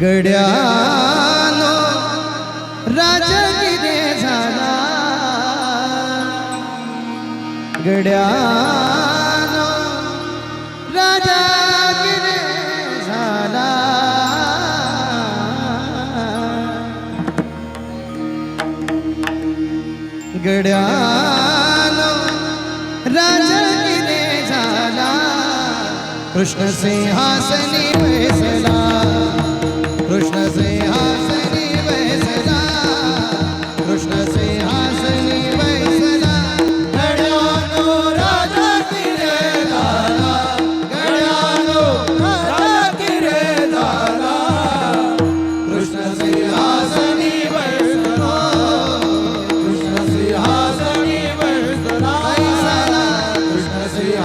गड्यानो राजगिरे झाला? गड्यानो राजगिरे झाला? गड्यानो राजगिरे झाला? कृष्ण सिंहासनी बैसला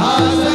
Hallelujah.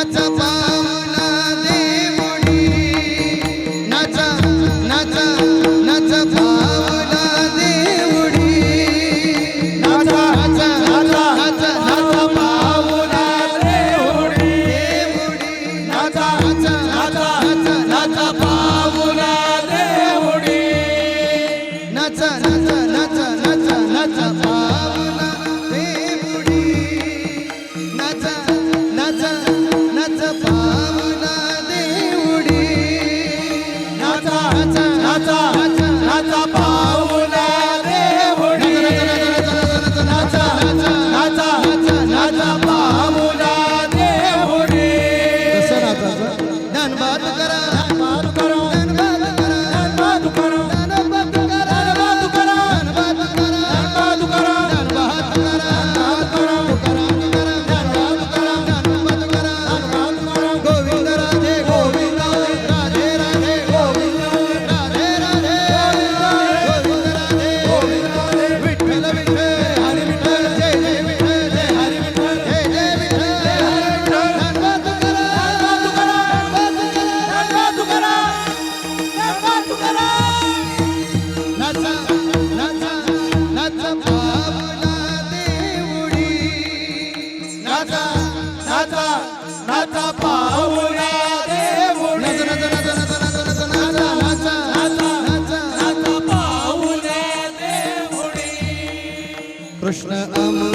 Atama. कृष्ण अम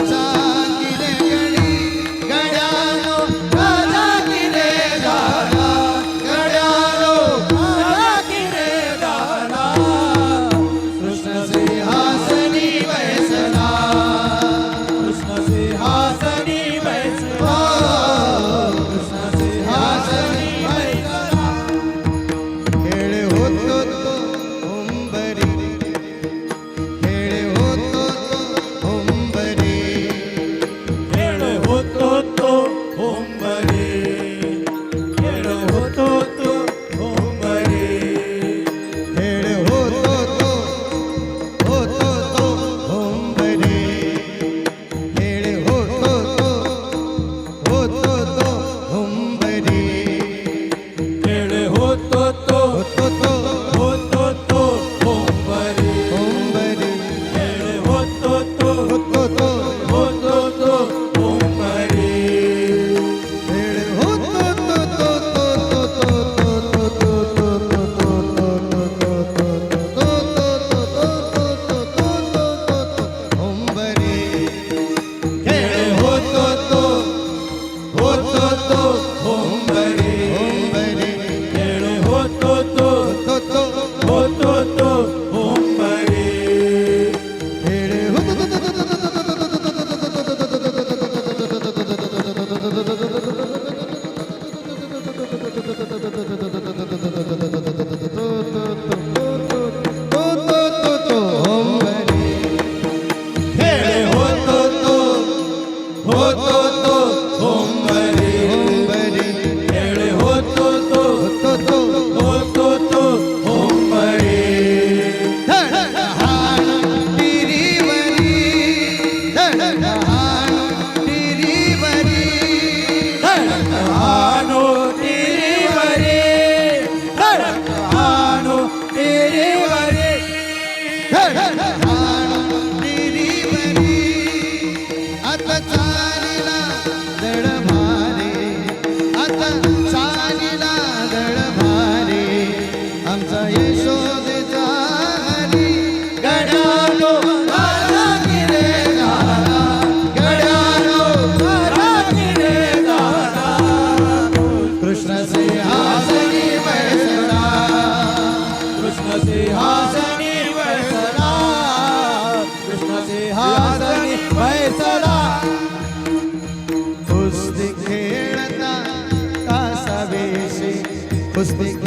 Pues, pues, pues.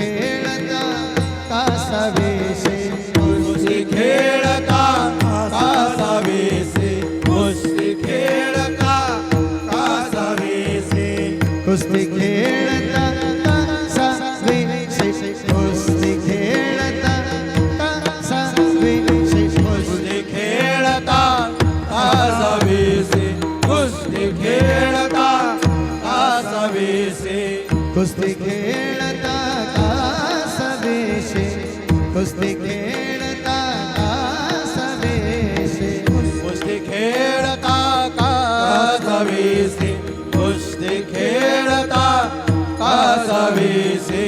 कसाविसे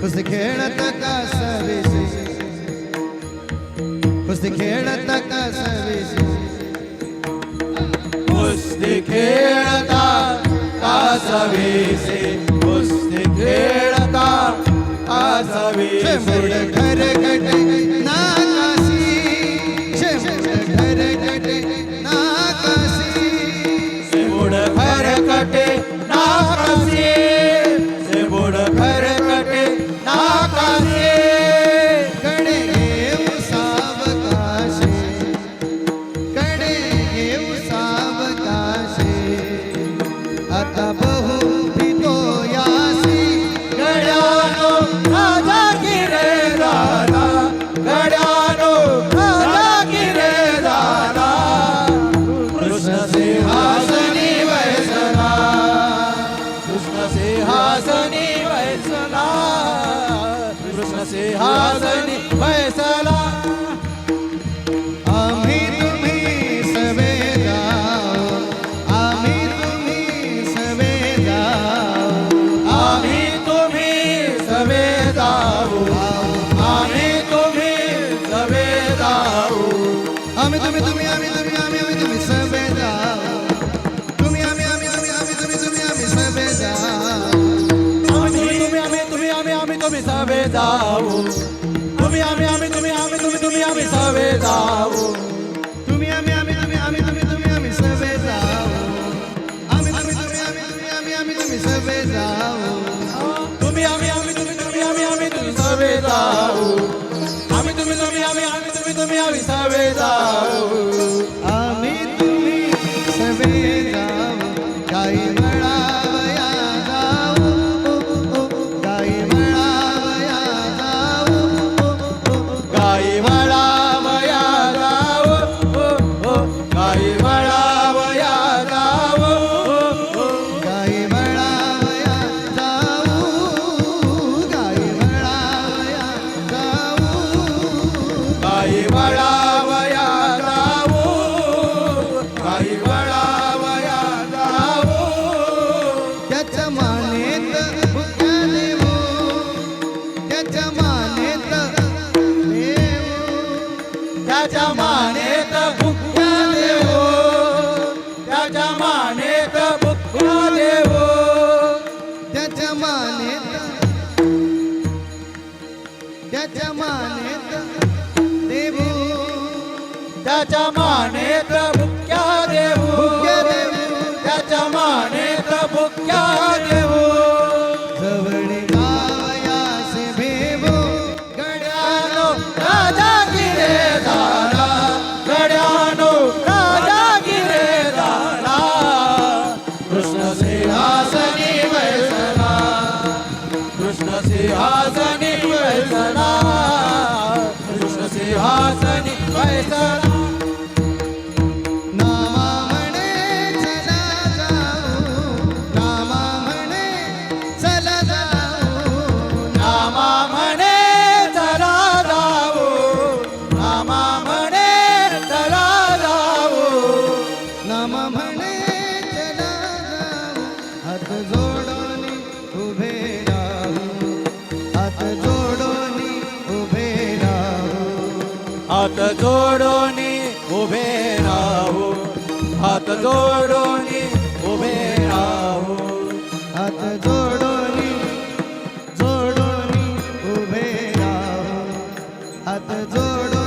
कुस्ती खेळत कसाविसे कुस्ती खेळत कसाविसे कुस्ती खेळता कासाविसे कुस्ती खेळता कासाविसे घर घटे. da त्याच्या मानेत भुक्या देऊ त्याच्या मानेत भुक्या देऊ जवळ गायास भेवू गड्यानो राजा गिरे झाला. गड्यानो राजा गिरे झाला. कृष्ण सिंहासनी कृष्ण सिंहासनी वैसला. राम म्हणे चला जाऊ हात जोडोनी उभे राहू हात जोडोनी उभे राहू हात जोडोनी उभे राहू हात जोडोनी उभे राहू हात जोडोनी जोडोनी उभे राहू हात जोडो